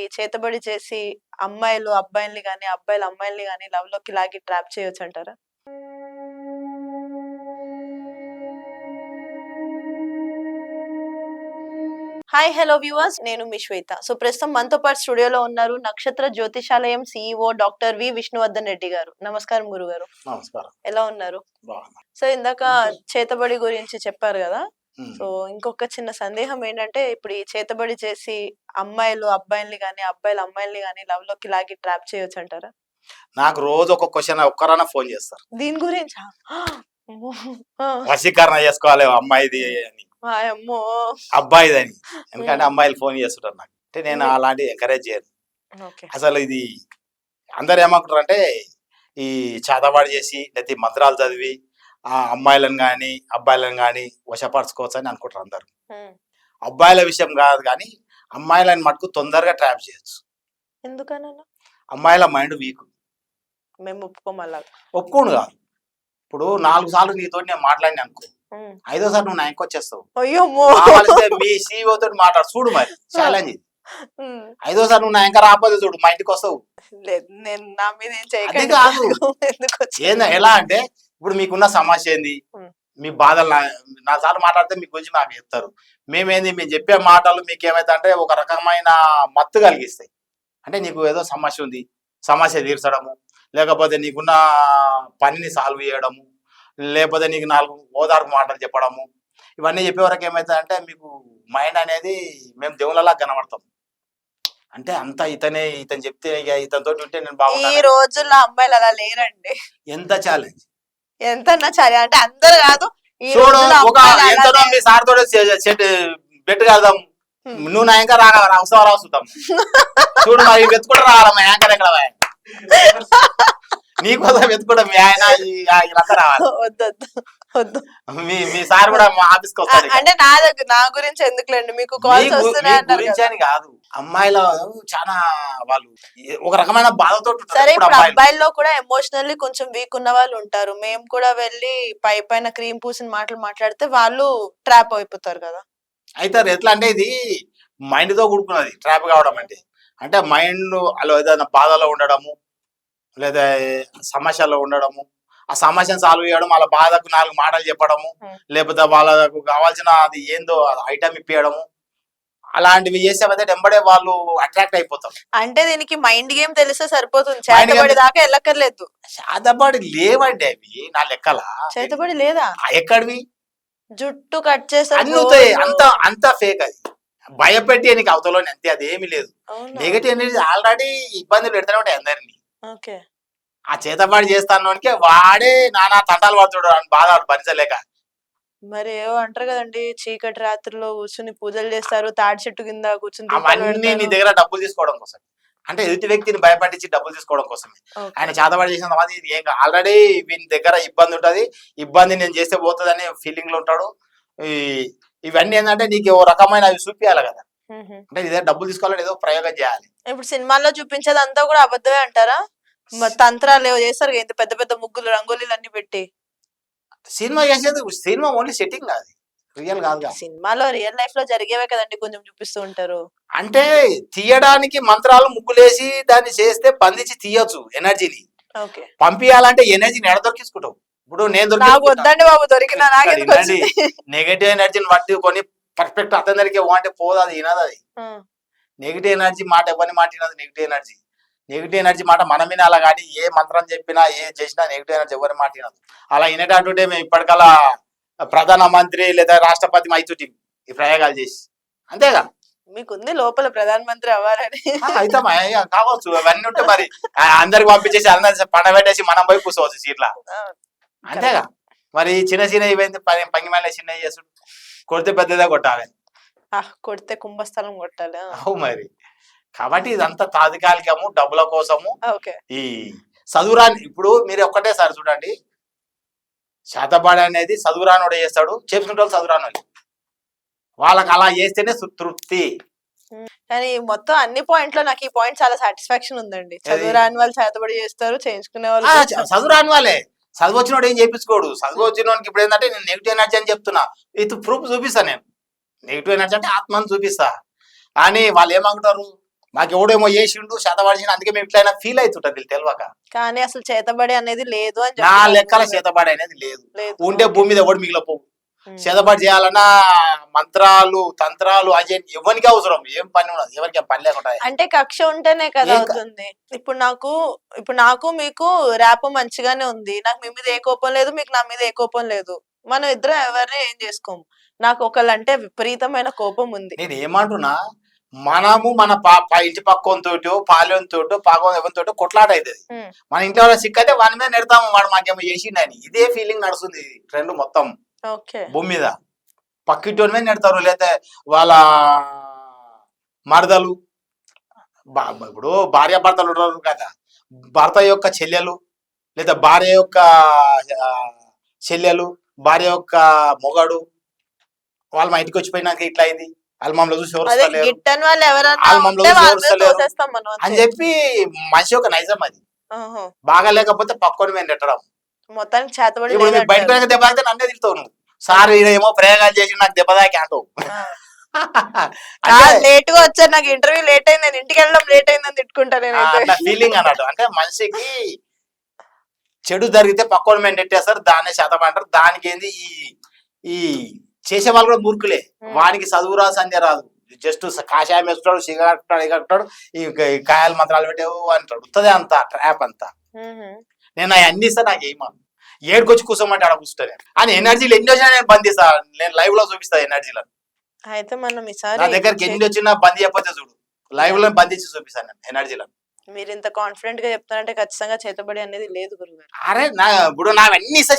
ఈ చేతబడి చేసి అమ్మాయిలు అబ్బాయిల్ని కానీ అబ్బాయిలు అమ్మాయిల్ని కానీ లవ్లోకి లాగి ట్రాప్ చేయొచ్చు అంటారా? హాయ్ హలో వ్యూవర్స్ నేను మీ శ్వేత. సో ప్రస్తుతం మనతో పాటు స్టూడియోలో ఉన్నారు Nakshatra Jyotishalayam CEO doctor V Vishnuvardhan Reddy గారు. నమస్కారం గురుగారు. నమస్కారం. ఎలా ఉన్నారు? సో ఇందాక చేతబడి గురించి చెప్పారు కదా. సో ఇంకొక చిన్న సందేహం ఏంటంటే ఇప్పుడు ఈ చేతబడి చేసి అమ్మాయిలు అబ్బాయిల్ని కానీ అబ్బాయిలు అమ్మాయిల్ని కానీ లవ్లోకి లాగి ట్రాప్ చేయొచ్చు అంటారా నాకు రోజు ఒక క్వశ్చన్ ఒక్కరైనా ఫోన్ చేస్తారు. దీని గురించా? వశీకరణ చేసుకోవాలి అమ్మాయిది అని. అబ్బాయిది అని ఎందుకంటే. అమ్మాయిలు ఫోన్ చేస్తుంటారు నాకు. అంటే నేను. అలాంటి ఎంకరేజ్ చేయను. అసలు ఇది అందరు ఏమనుకుంటారు అంటే ఈ చేతబాటు చేసి లేకపోతే మంత్రాలు చదివి ఆ అమ్మాయిలను కానీ అబ్బాయిలను కానీ వశపరచుకోవచ్చు అని అనుకుంటారు అందరు. అబ్బాయిల విషయం కాదు కానీ అమ్మాయిలను మటుకు తొందరగా ట్రాప్ చేయొచ్చు. ఎందుకనన్నా అమ్మాయిల మైండ్ వీక్. మేము ఒప్పుకోమల్లా ఒప్పుకోడు కాదు. ఇప్పుడు నాలుగు సార్లు నీతో నేను మాట్లాడినా అనుకో ఐదోసారి నువ్వు నా ఇంకొచ్చేస్తావు అయ్యమ్మో! కావాలంటే మీ సీఈఓ తోటి మాట్లాడు చూడు మరి. ఛాలెంజ్. ఐదోసారి నువ్వు నా ఇంకా రాకపోతే చూడు మా ఇంటికి వస్తావు. ఎలా అంటే ఇప్పుడు మీకున్న సమస్య ఏంది. మీ బాధలు నా- సార్లు మాట్లాడితే మీ గురించి నాకు చెప్తారు. మేమేంది మేము చెప్పే మాటలు మీకు ఏమైతే అంటే ఒక రకమైన మత్తు కలిగిస్తాయి. అంటే నీకు ఏదో సమస్య ఉంది సమస్య తీర్చడము లేకపోతే నీకున్న పనిని సాల్వ్ చేయడము లేకపోతే నీకు నాలుగు ఓదార్పు మాటలు చెప్పడము ఇవన్నీ చెప్పే వరకు ఏమవుతుంది అంటే మీకు మైండ్ అనేది మేము దేవుళ్ళలా కనబడతాం. అంటే అంత ఇతనే ఇతను చెప్తే ఇతనితో ఉంటే నేను ఈ బాగుంటాను రోజుల్లో అమ్మాయిలు అలా లేరండి. ఎంత ఛాలెంజ్ ఎంతన్నా సరే అంటే అందరు కాదు ఈ చూడు రోజుల్లో ఒక అమ్మాయిలు ఎంతనో. మీ సార్ తోటి సెట్ బెట్ కడదాం హ్మ్. నువ్వు నా ఇంకా రాగా అవసరం రాసుతాం చూడు మరి వెతుకుంటే రావాలా మా యాంకర్ ఎక్కడ పోయా? నీకోసం వెతుకుంటాం మీ ఆయన ఈ- ఆ వీళ్ళంతా రావాలి వద్దు వద్దు. మీ మీ సార్ కూడా మా ఆఫీస్కి వస్తాడు ఇక. అంటే నా దగ్గర నా గురించి ఎందుకులేండి? మీకు మీ కాల్స్ వస్తున్నాయి కదా. అమ్మాయిల చాలా వాళ్ళు ఒక రకమైన బాధతో సరే ఇప్పుడు అబ్బాయిల్లో కూడా ఎమోషనల్లీ కొంచెం వీక్ ఉన్న వాళ్ళు ఉంటారు. మేము కూడా వెళ్ళి పై పైన క్రీమ్ పూసిన మాటలు మాట్లాడితే వాళ్ళు ట్రాప్ అయిపోతారు కదా. అయితే ఎట్లా అంటే ఇది మైండ్తో కూడుకున్నది. ట్రాప్ కావడం అంటే. అంటే మైండ్ అలా ఏదైనా బాధలో ఉండడము లేదా సమస్యలో ఉండడము ఆ సమస్యను సాల్వ్ చేయడం వాళ్ళ బాధకు నాలుగు మాటలు చెప్పడము. లేకపోతే వాళ్ళకు కావాల్సిన అది ఏందో ఐటమ్ ఇప్పించడము అలాంటివి చేసేవైతే వెంబడే వాళ్ళు అట్రాక్ట్ అయిపోతారు. అంటే దీనికి మైండ్ గేమ్ తెలిస్తే సరిపోతుంది. చేతబడి దాకా వెళ్ళక్కర్లేదు. శాతపాటి లేవండి అవి నా లెక్కల. చేతబడి లేదా? ఎక్కడివి? జుట్టు కట్ చేస్తారు. గోర్లు. అంత అంత ఫేక్ అది. భయపెట్టి నీకు అవతలని అంతే అది ఏమీ లేదు? నెగటివ్ అనేది ఆల్రెడీ ఇబ్బందులు పెడతానే ఉంటాయి అందరినీ. ఓకే. ఆ చేతపాటు చేస్తానోనికి వాడే నానా తంటాలు పడుతుడు అని బాధ భరించలేక. మరి ఏవో అంటారు కదండి చీకటి రాత్రిలో కూర్చుని పూజలు చేస్తారు తాడి చెట్టు కింద కూర్చుని దీపాలు అవన్నీ నీ పెడతారు. దగ్గర డబ్బులు తీసుకోవడం కోసం అంటే ఎదుటి వ్యక్తిని భయపట్టించి డబ్బులు తీసుకోవడం కోసమే. ఆయన చేతపాటు చేసిన తర్వాత ఇది ఏం ఆల్రెడీ వీని దగ్గర ఇబ్బంది ఉంటది. ఇబ్బంది నేను చేస్తే పోతుంది అనే ఫీలింగ్లో ఉంటాడు. ఈ ఇవన్నీ ఏంటంటే నీకు ఓ రకమైన అవి చూపించాలి కదా. అంటే ఇదే డబ్బులు తీసుకోవాలని ఏదో ప్రయోగం చేయాలి. ఇప్పుడు సినిమాల్లో చూపించేది అంతా కూడా అబద్ధమే అంటారా? తంత్రాలు ఏవో చేస్తారు కదా, ఇంత పెద్ద పెద్ద ముగ్గులు రంగోలీలు అన్ని పెట్టి. సినిమా చేసేది సినిమా ఓన్లీ సెట్టింగ్ కాదు రియల్ కాదుగా సినిమాలో రియల్ లైఫ్లో జరిగేవే కదండి కొంచెం చూపిస్తూ ఉంటారు. అంటే తీయడానికి మంత్రాలు ముగ్గులేసి దాన్ని చేస్తే బంధించి తీయొచ్చు ఎనర్జీని. పంపించాలంటే ఎనర్జీని ఎడ దొరికించుకుంటావు. ఇప్పుడు నేను వద్దండి బాబు దొరికినా నెగటివ్ ఎనర్జీని పట్టుకొని పర్ఫెక్ట్ అతని దగ్గరికి పో అంటే పోదు అది వినదు అది. నెగిటివ్ ఎనర్జీ మాట ఎవరిని మాట వినదు నెగిటివ్ ఎనర్జీ. నెగిటివ్ ఎనర్జీ మాట మనం వినాలా కానీ ఏ మంత్రం చెప్పినా ఏ చేసినా నెగిటివ్ ఎనర్జీ ఎవరి మాట వినదు. అలా వినేటట్టుంటే మేము ఇప్పటికల్లా ప్రధాన మంత్రి లేదా రాష్ట్రపతి మైతుటి ఈ ప్రయోగాలు చేసి. అంతేగా? మీకుంది లోపల ప్రధాన మంత్రి అవ్వాలని. అయితే కావచ్చు. అవన్నీ ఉంటే మరి అందరికి పంపించేసి అందరి పండ పెట్టేసి మనం పోయి కూర్చోవచ్చు సీట్ల. అంతేగా? మరి చిన్న చిన్న ఇవైంది పంగి మళ్ళీ చిన్న చేసుడు కొడితే పెద్దదే కొట్టాలి. కొడితే కుంభస్థలం కొట్టాలి. అవు మరి. కాబట్టి ఇదంతా తాత్కాలికము డబ్బుల కోసము. ఈ చదువురాని ఇప్పుడు మీరు ఒక్కటే సారి చూడండి. శాతపాడి అనేది చదువురానోడు చేస్తాడు. చేసుకుంటే వాళ్ళు చదువురానోళ్ళు వాళ్ళకి అలా చేస్తేనే తృప్తి. కానీ మొత్తం అన్ని పాయింట్లో నాకు ఈ పాయింట్ చాలా సాటిస్ఫాక్షన్ ఉందండి. చదువు రాని వాళ్ళు చేతబడి చేస్తారు చేయించుకునే వాళ్ళు ఆ, చేస్తారు. చ- చదువు రాని వాళ్ళే. చదువు ఏం చేయించుకోడు చదువు వచ్చినోడికి ఇప్పుడు ఏంటంటే నేను నెగిటివ్ ఎనర్జీ అని చెప్తున్నా. ఇది ప్రూఫ్ చూపిస్తా నేను. నెగిటివ్ ఎనర్జీ అంటే ఆత్మని చూపిస్తా. కానీ వాళ్ళు ఏమంటారు? మాకు ఎవడేమో చేసిండు శతపడిచిన అందుకే మేము ఇట్లయినా ఫీల్ అవుతుంటది తెలియక కానీ అసలు చేతబడి అనేది లేదు అని నా. లెక్కల చేతబడి అనేది లేదు. ఉంటే భూమి మీద ఎవడు మిగిలిపోవు. చేతబడి చేయాలన్నా మంత్రాలు తంత్రాలు అజయ్ ఎవరికి అవసరం? ఏం పని ఉండదు. ఎవరికి పని లేకుండా అంటే కక్ష ఉంటేనే కదా అవుతుంది. ఇప్పుడు నాకు ఇప్పుడు నాకు మీకు ర్యాప్ మంచిగానే ఉంది. నాకు మీ మీద ఏ కోపం లేదు మీకు నా మీద ఏ కోపం లేదు. మనం ఇద్దరం ఎవరిని ఏం చేసుకోము? నాకు ఒకళ్ళంటే విపరీతమైన కోపం ఉంది. నేను ఏమంటున్నా? మనము మన ఇంటి పక్కంతోటో పాలెంతోటో పాకం ఎవరితోటో కొట్లాట అవుతుంది. మన ఇంట్లో అయితే వాని మీద నెడతాము వాడు మాకేమో చేసిండని. ఇదే ఫీలింగ్ నడుస్తుంది ట్రెండ్ మొత్తం. భూమి మీద. పక్కింటి మీద నెడతారు లేదా వాళ్ళ మరదలు ఇప్పుడు భార్య భర్తలు ఉంటారు కదా. భర్త యొక్క చెల్లెలు లేదా భార్య యొక్క చెల్లెలు భార్య యొక్క మొగడు వాళ్ళు మా ఇంటికి వచ్చిపోయినాక ఇట్లా అయింది. చూసి ఎవరు అని. చెప్పి మనిషి యొక్క నైజం అది. బాగా లేకపోతే పక్కన మేము నెట్టడం. మొత్తానికి చేతబడి ఇప్పుడు బయట దెబ్బ తాకితే నన్నే నువ్వు. సార్ ఏమో ప్రయోగాలు చేసి నాకు దెబ్బ తాకి అంటావు లేట్గా వచ్చారు. నాకు ఇంటర్వ్యూ లేట్ అయింది. నేను ఇంటికి వెళ్ళడం లేట్ అయిందని తిట్టుకుంటా నేనైతే. ఫీలింగ్ అన్నట్టు. అంటే మనిషికి చెడు జరిగితే పక్కన మేము నెట్టేస్తారు. దాన్నే శాతం అంటారు. దానికి ఏంది ఈ ఈ చేసే వాళ్ళు కూడా మూర్ఖులే. వానికి చదువు రాదు సంధ్య రాదు. జస్ట్ కాషాయం వేస్తాడు సిగరెట్ కట్టాడు ఈ కాయలు మంత్రాలు పెట్టేవు అంటాడు. ఉత్తదే అంత ట్రాప్ అంతా. నేను అన్ని ఇస్తా నాకు ఏమను ఏడుకొచ్చి కూర్చోమంటే ఆడ కూర్చుంటాను. అని ఎనర్జీలు ఎన్ని వచ్చినా నేను బంద్ చేస్తా. నేను లైవ్లో చూపిస్తా ఎనర్జీలను. అయితే మనం నా దగ్గరికి ఎన్ని వచ్చినా బంద్ చేయకపోతే చూడు. లైవ్లో బంద్ చేసి చూపిస్తాను నేను ఎనర్జీలను. మీరు ఇంత కాన్ఫిడెంట్గా చెప్తున్నారంటే ఖచ్చితంగా చేతబడి అనేది లేదు గురుగారు. అరే నా ఇప్పుడు ఇస్తా.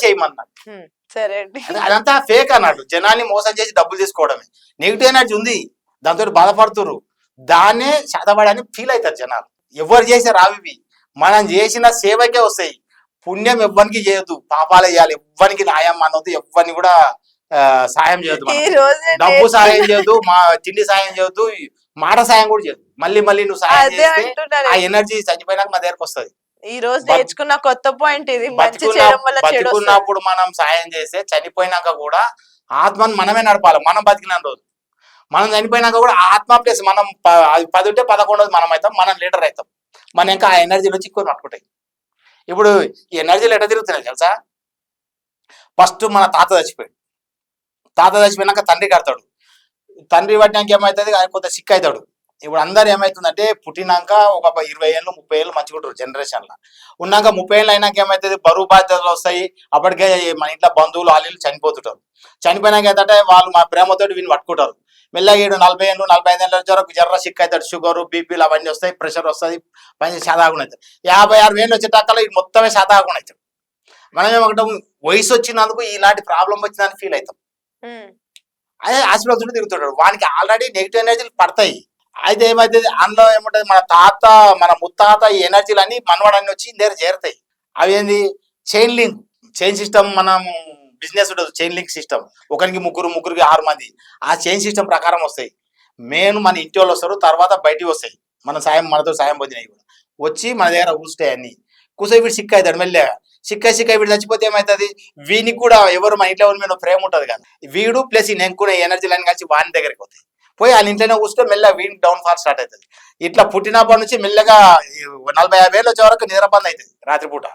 సరే అండి. అది- అదంతా ఫేక్ అన్నట్టు జనాన్ని మోసం చేసి డబ్బులు తీసుకోవడమే. నెగిటివ్ ఎనర్జీ ఉంది. దాంతో బాధపడుతురు దాన్నే శాతపడని ఫీల్ అవుతారు జనాలు. ఎవరు చేసే రావివి మనం చేసిన సేవకే వస్తాయి. పుణ్యం ఎవ్వరికి చేయొద్దు. పాపాలు చేయాలి. ఎవ్వరికి న్యాయం అనొద్దు ఎవ్వరిని కూడా ఆ, సాయం చేయొద్దు మనం. రోజు డబ్బు సాయం చేయొద్దు. మా తిండి సాయం చేయొద్దు. మాట సాయం కూడా చేయొద్దు మళ్ళీ మళ్ళీ నువ్వు సాయం చేస్తే ఆ ఎనర్జీ చచ్చిపోయినాక మా దగ్గరకు వస్తుంది. ఈ రోజు నేర్చుకున్న కొత్త పాయింట్ ఇది. మంచి చేయడం వల్ల. బతికున్నప్పుడు మనం సాయం చేస్తే చనిపోయినాక కూడా ఆత్మను మనమే నడపాలి. మనం బతికిన రోజు. మనం చనిపోయినాక కూడా ఆత్మ ప్లేస్ మనం పది ఉంటే పదకొండోది మనం అవుతాం మనం లీడర్ అవుతాం. మనం ఇంకా ఆ ఎనర్జీలో చిక్కుని పట్టుకుంటాయి. ఇప్పుడు ఈ ఎనర్జీలు ఎట్లా తిరుగుతున్నాయి తెలుసా? ఫస్ట్ మన తాత చచ్చిపోయాడు. తాత చచ్చిపోయినాక తండ్రి కడతాడు. తండ్రి పట్టినాక ఏమవుతుంది ఆయన కొంత సిక్ అవుతాడు. ఇప్పుడు అందరు ఏమవుతుందంటే పుట్టినాక ఒక ఇరవై ఏళ్ళు ముప్పై ఏళ్ళు మంచిగా ఉంటారు జనరేషన్లో. ఉన్నాక ముప్పై ఏళ్ళు అయినాక ఏమవుతుంది బరువు బాధ్యతలు వస్తాయి. అప్పటికే మన ఇంట్లో బంధువులు వాళ్ళు చనిపోతుంటారు. చనిపోయినాక ఏంటంటే వాళ్ళు మా ప్రేమతోటి వీళ్ళు పట్టుకుంటారు. మెల్లగా ఏడు నలభై ఏళ్ళు నలభై ఐదు ఏళ్ళ వరకు జర్ర సిక్ అవుతాడు. షుగర్ బీపీలు అవన్నీ వస్తాయి ప్రెషర్ వస్తుంది పని శాతాగుణ అవుతాడు యాభై ఆరు వేలు వచ్చేటాకల్లా ఇది మొత్తమే శాతాగుణ అవుతాడు మనం ఏమంటాం వయసు వచ్చినందుకు ఇలాంటి ప్రాబ్లం వచ్చిందని ఫీల్ అవుతాం. అదే హాస్పిటల్ తిరుగుతుంటాడు. వానికి ఆల్రెడీ నెగిటివ్ ఎనర్జీలు పడతాయి. అయితే ఏమైతుంది? అందులో ఏముంటది? మన తాత మన ముత్తాత ఈ ఎనర్జీలు అన్ని మనవాడన్ని వచ్చి దగ్గర చేరుతాయి. అవి ఏంది? చైన్ లింక్ చైన్ సిస్టమ్ మనం బిజినెస్ ఉంటుంది చైన్ లింక్ సిస్టమ్ ఒకరికి ముగ్గురు ముగ్గురికి ఆరు మంది. ఆ చైన్ సిస్టమ్ ప్రకారం వస్తాయి. మెయిన్ మన ఇంటి వాళ్ళు వస్తారు తర్వాత బయటికి వస్తాయి. మన సాయం మనతో సాయం పొందినవి కూడా. వచ్చి మన దగ్గర ఊస్తాయి అన్ని. కూర్చొని వీడు సిక్ అవుతాడు మెల్లగా సిక్క సిక్క వీడు చచ్చిపోతే ఏమవుతుంది వీనికి కూడా ఎవరు మా ఇంట్లో ఉన్న మీద ప్రేమ ఉంటుంది కదా. వీడు ప్లస్ ఈ నెంకునే లైన్ కలిసి వాని దగ్గరికి పోతాయి. పోయి వాళ్ళ ఇంట్లోనే కూర్చుంటే మెల్లగా వీడికి డౌన్ ఫాల్ స్టార్ట్ అవుతుంది. ఇట్లా పుట్టినప్పటి నుంచి మెల్లగా నలభై యాభై ఏళ్ళు వచ్చే వరకు నిద్రబంద్ అవుతుంది రాత్రిపూట.